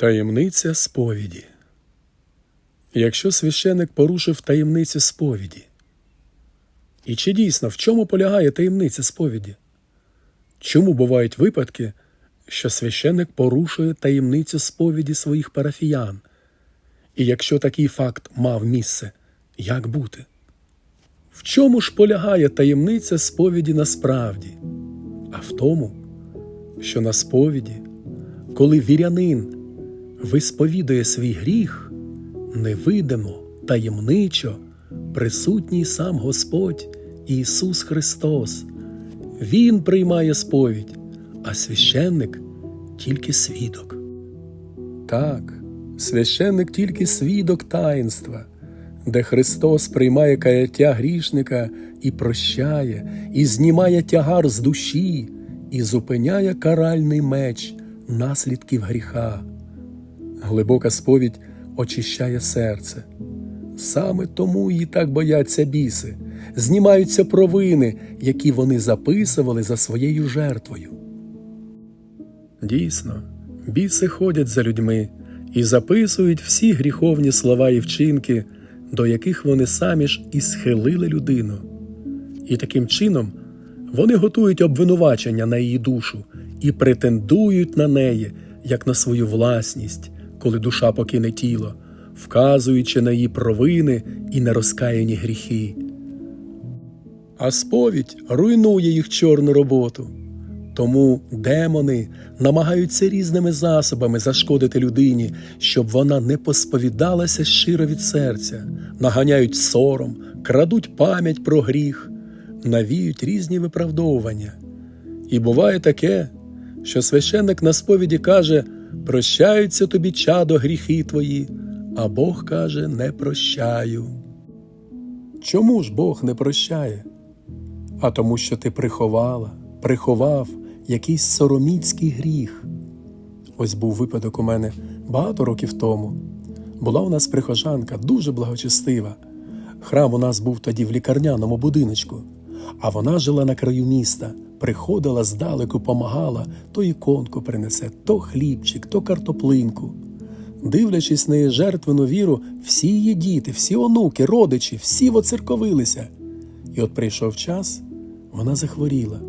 Таємниця сповіді. Якщо священик порушив таємницю сповіді, і чи дійсно в чому полягає таємниця сповіді? Чому бувають випадки, що священик порушує таємницю сповіді своїх парафіян? І якщо такий факт мав місце, як бути? В чому ж полягає таємниця сповіді насправді? А в тому, що на сповіді, коли вірянин висповідує свій гріх, невидимо, таємничо, присутній сам Господь Ісус Христос. Він приймає сповідь, а священник тільки свідок. Так, священник тільки свідок таїнства, де Христос приймає каяття грішника і прощає, і знімає тягар з душі, і зупиняє каральний меч наслідків гріха. Глибока сповідь очищає серце. Саме тому її так бояться біси, знімаються провини, які вони записували за своєю жертвою. Дійсно, біси ходять за людьми і записують всі гріховні слова і вчинки, до яких вони самі ж і схилили людину. І таким чином вони готують обвинувачення на її душу і претендують на неї, як на свою власність, коли душа покине тіло, вказуючи на її провини і нерозкаяні гріхи. А сповідь руйнує їх чорну роботу. Тому демони намагаються різними засобами зашкодити людині, щоб вона не посповідалася щиро від серця, наганяють сором, крадуть пам'ять про гріх, навіють різні виправдовування. І буває таке, що священник на сповіді каже: прощаються тобі, чадо, гріхи твої, а Бог каже: не прощаю. Чому ж Бог не прощає? А тому, що ти приховала, приховав якийсь сороміцький гріх. Ось був випадок у мене багато років тому. Була у нас прихожанка дуже благочестива. Храм у нас був тоді в лікарняному будиночку, а вона жила на краю міста, приходила здалеку, помагала, то іконку принесе, то хлібчик, то картоплинку. Дивлячись на її жертвену віру, всі її діти, всі онуки, родичі, всі воцерковилися. І от прийшов час, вона захворіла.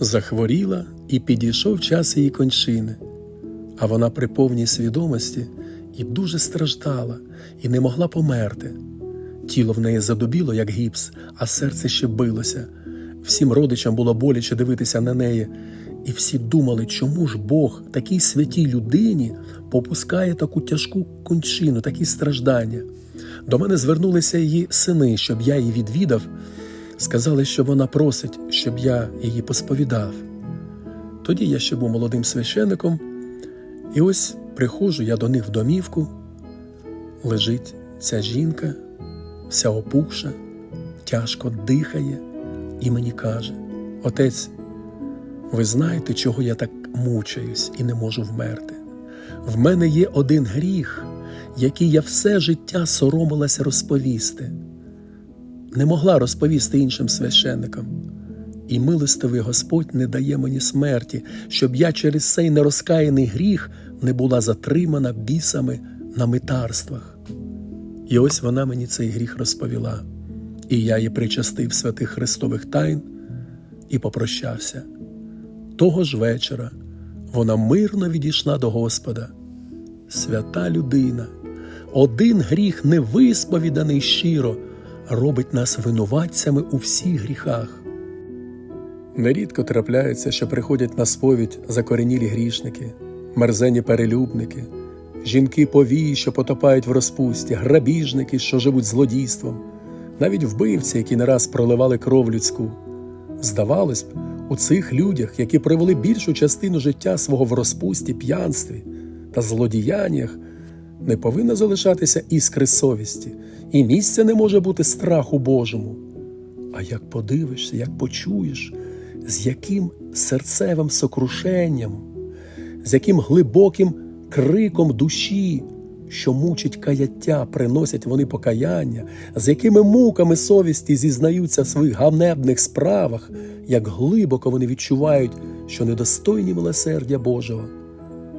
Захворіла і підійшов час її кончини, а вона при повній свідомості і дуже страждала, і не могла померти. Тіло в неї задубіло, як гіпс, а серце ще билося. Всім родичам було боляче дивитися на неї, і всі думали, чому ж Бог такій святій людині попускає таку тяжку кончину, такі страждання. До мене звернулися її сини, щоб я її відвідав. Сказали, що вона просить, щоб я її посповідав. Тоді я ще був молодим священником, і ось приходжу я до них в домівку. Лежить ця жінка, вся опухша, тяжко дихає, і мені каже: Отець, ви знаєте, чого я так мучаюсь і не можу вмерти? В мене є один гріх, який я все життя соромилася розповісти не могла розповісти іншим священникам. І милостивий Господь не дає мені смерті, щоб я через цей нерозкаяний гріх не була затримана бісами на митарствах. І ось вона мені цей гріх розповіла, і я її причастив святих Христових тайн і попрощався. Того ж вечора вона мирно відійшла до Господа. Свята людина, один гріх невисповіданий щиро робить нас винуватцями у всіх гріхах. Нерідко трапляється, що приходять на сповідь закоренілі грішники, мерзені перелюбники, жінки повії, що потопають в розпусті, грабіжники, що живуть злодійством, навіть вбивці, які не раз проливали кров людську. Здавалось б, у цих людях, які провели більшу частину життя свого в розпусті, п'янстві та злодіяннях, не повинна залишатися іскри совісті, і місця не може бути страху Божому. А як подивишся, як почуєш, з яким серцевим сокрушенням, з яким глибоким криком душі, що мучить каяття, приносять вони покаяння, з якими муками совісті зізнаються в своїх гавнебних справах, як глибоко вони відчувають, що недостойні милосердя Божого.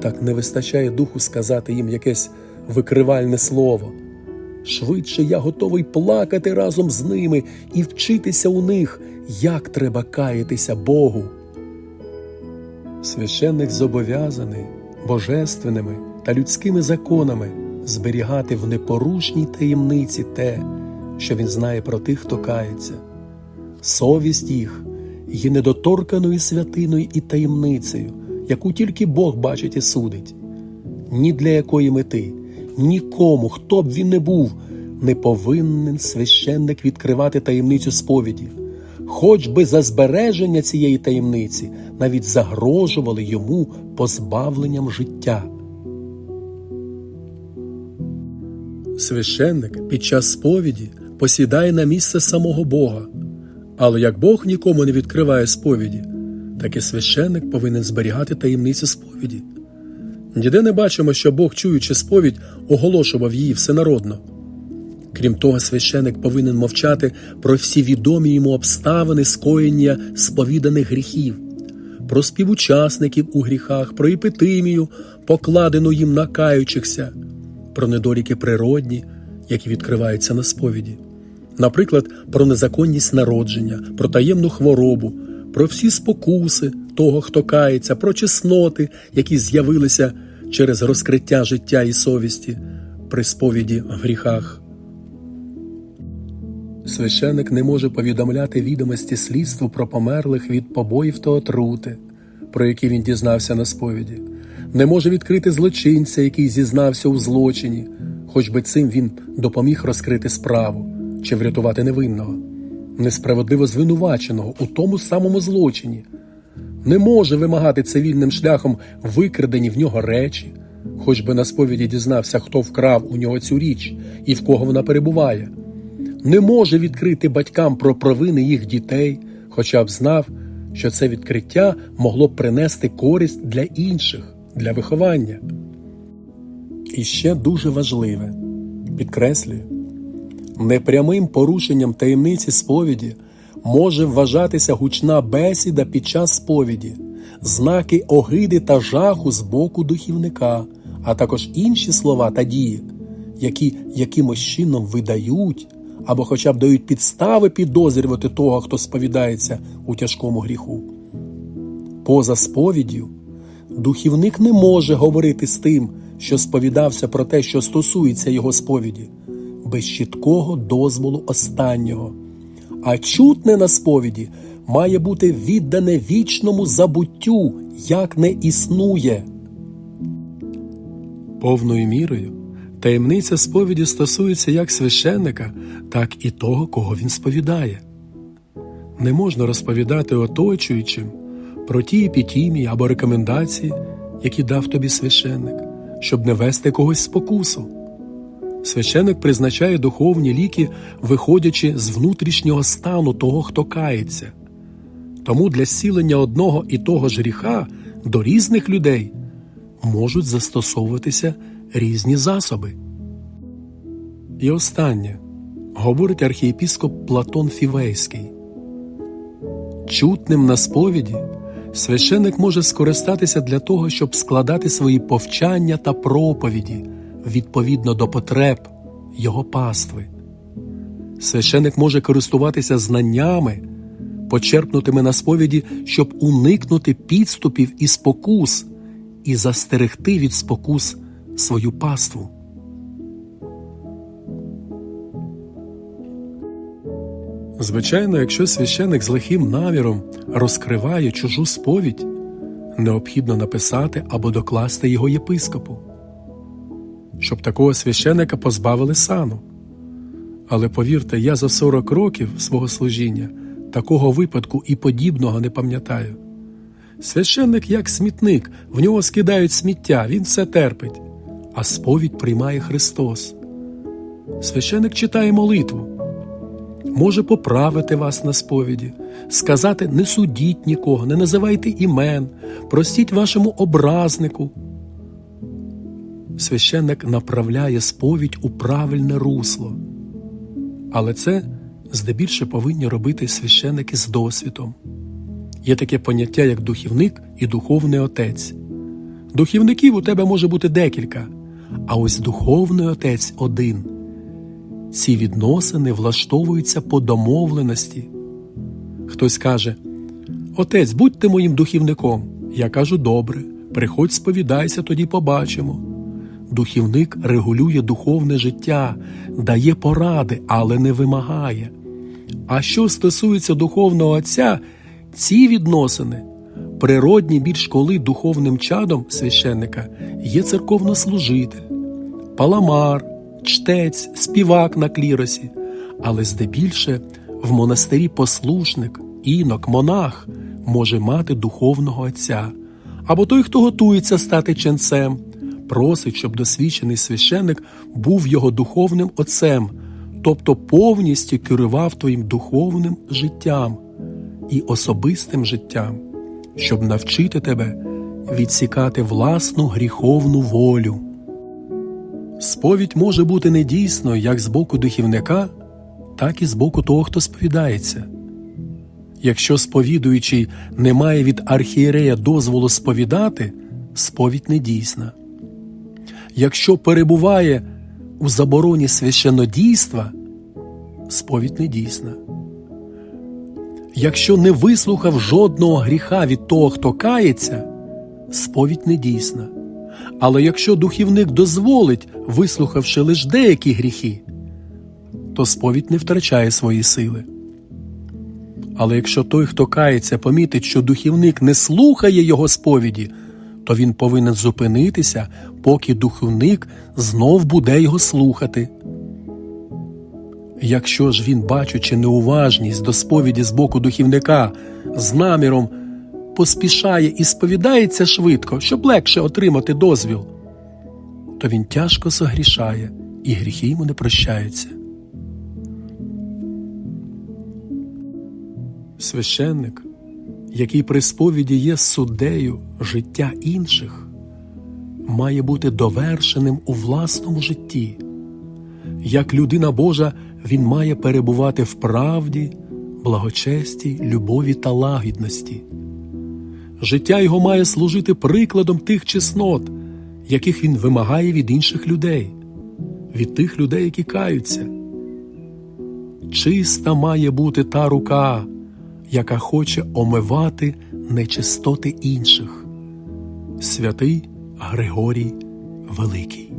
Так не вистачає духу сказати їм якесь викривальне слово. Швидше я готовий плакати разом з ними і вчитися у них, як треба каятися Богу. Священник зобов'язаний божественними та людськими законами зберігати в непорушній таємниці те, що він знає про тих, хто кається. Совість їх є недоторканою святиною і таємницею, яку тільки Бог бачить і судить. Ні для якої мети, нікому, хто б він не був, не повинен священник відкривати таємницю сповіді, хоч би за збереження цієї таємниці навіть загрожували йому позбавленням життя. Священник під час сповіді посідає на місце самого Бога, але як Бог нікому не відкриває сповіді, так і священник повинен зберігати таємниці сповіді. Ніде не бачимо, що Бог, чуючи сповідь, оголошував її всенародно. Крім того, священик повинен мовчати про всі відомі йому обставини скоєння сповіданих гріхів, про співучасників у гріхах, про епітимію, покладену їм на каючихся, про недоліки природні, які відкриваються на сповіді, наприклад, про незаконність народження, про таємну хворобу, про всі спокуси того, хто кається, про чесноти, які з'явилися через розкриття життя і совісті при сповіді в гріхах. Священик не може повідомляти відомості слідству про померлих від побоїв та отрути, про які він дізнався на сповіді, не може відкрити злочинця, який зізнався у злочині, хоч би цим він допоміг розкрити справу чи врятувати невинного, несправедливо звинуваченого у тому самому злочині, не може вимагати цивільним шляхом викрадені в нього речі, хоч би на сповіді дізнався, хто вкрав у нього цю річ і в кого вона перебуває. Не може відкрити батькам про провини їх дітей, хоча б знав, що це відкриття могло б принести користь для інших, для виховання. І ще дуже важливе, підкреслюю, непрямим порушенням таємниці сповіді може вважатися гучна бесіда під час сповіді, знаки огиди та жаху з боку духівника, а також інші слова та дії, які якимось чином видають або хоча б дають підстави підозрювати того, хто сповідається у тяжкому гріху. Поза сповіддю духівник не може говорити з тим, що сповідався про те, що стосується його сповіді, без чіткого дозволу останнього. А чутне на сповіді має бути віддане вічному забуттю, як не існує. Повною мірою таємниця сповіді стосується як священника, так і того, кого він сповідає. Не можна розповідати оточуючим про ті епітімії або рекомендації, які дав тобі священник, щоб не вести когось спокусу. Священик призначає духовні ліки, виходячи з внутрішнього стану того, хто кається. Тому для зцілення одного і того ж гріха до різних людей можуть застосовуватися різні засоби. І останнє говорить архієпіскоп Платон Фівейський. Чутним на сповіді священик може скористатися для того, щоб складати свої повчання та проповіді відповідно до потреб його пастви. Священик може користуватися знаннями, почерпнутими на сповіді, щоб уникнути підступів і спокус і застерегти від спокус свою паству. Звичайно, якщо священик з лихим наміром розкриває чужу сповідь, необхідно написати або докласти його єпископу, щоб такого священика позбавили сану. Але повірте, я за 40 років свого служіння такого випадку і подібного не пам'ятаю. Священник як смітник, в нього скидають сміття, він все терпить, а сповідь приймає Христос. Священик читає молитву може поправити вас на сповіді, сказати не судіть нікого, не називайте імен, простіть вашому образнику. Священник направляє сповідь у правильне русло, але це здебільше повинні робити священники з досвідом. Є таке поняття, як духівник і духовний отець. Духівників у тебе може бути декілька, а ось духовний отець один. Ці відносини влаштовуються по домовленості. Хтось каже: Отець, будьте моїм духівником. Я кажу добре, приходь, сповідайся, тоді побачимо. Духівник регулює духовне життя, дає поради, але не вимагає. А що стосується духовного отця, ці відносини природні більш коли духовним чадом священника є церковнослужитель, паламар, чтець, співак на кліросі, але здебільше в монастирі послушник, інок, монах може мати духовного отця, або той, хто готується стати ченцем, просить, щоб досвідчений священник був його духовним отцем, тобто повністю керував твоїм духовним життям і особистим життям, щоб навчити тебе відсікати власну гріховну волю. Сповідь може бути недійсною як з боку духівника, так і з боку того, хто сповідається. Якщо сповідуючий не має від архієрея дозволу сповідати, сповідь недійсна. Якщо перебуває у забороні священнодійства, сповідь недійсна. Якщо не вислухав жодного гріха від того, хто кається, сповідь недійсна. Але якщо духівник дозволить, вислухавши лише деякі гріхи, то сповідь не втрачає свої сили. Але якщо той, хто кається, помітить, що духівник не слухає його сповіді, то він повинен зупинитися, поки духовник знов буде його слухати. Якщо ж він, бачучи неуважність до сповіді з боку духівника, з наміром поспішає і сповідається швидко, щоб легше отримати дозвіл, то він тяжко согрішає, і гріхи йому не прощаються. Священник, який при сповіді є суддею життя інших, має бути довершеним у власному житті. Як людина Божа, він має перебувати в правді, благочесті, любові та лагідності. Життя його має служити прикладом тих чеснот, яких він вимагає від інших людей, від тих людей, які каються. Чиста має бути та рука, яка хоче омивати нечистоти інших. Святий Григорій Великий.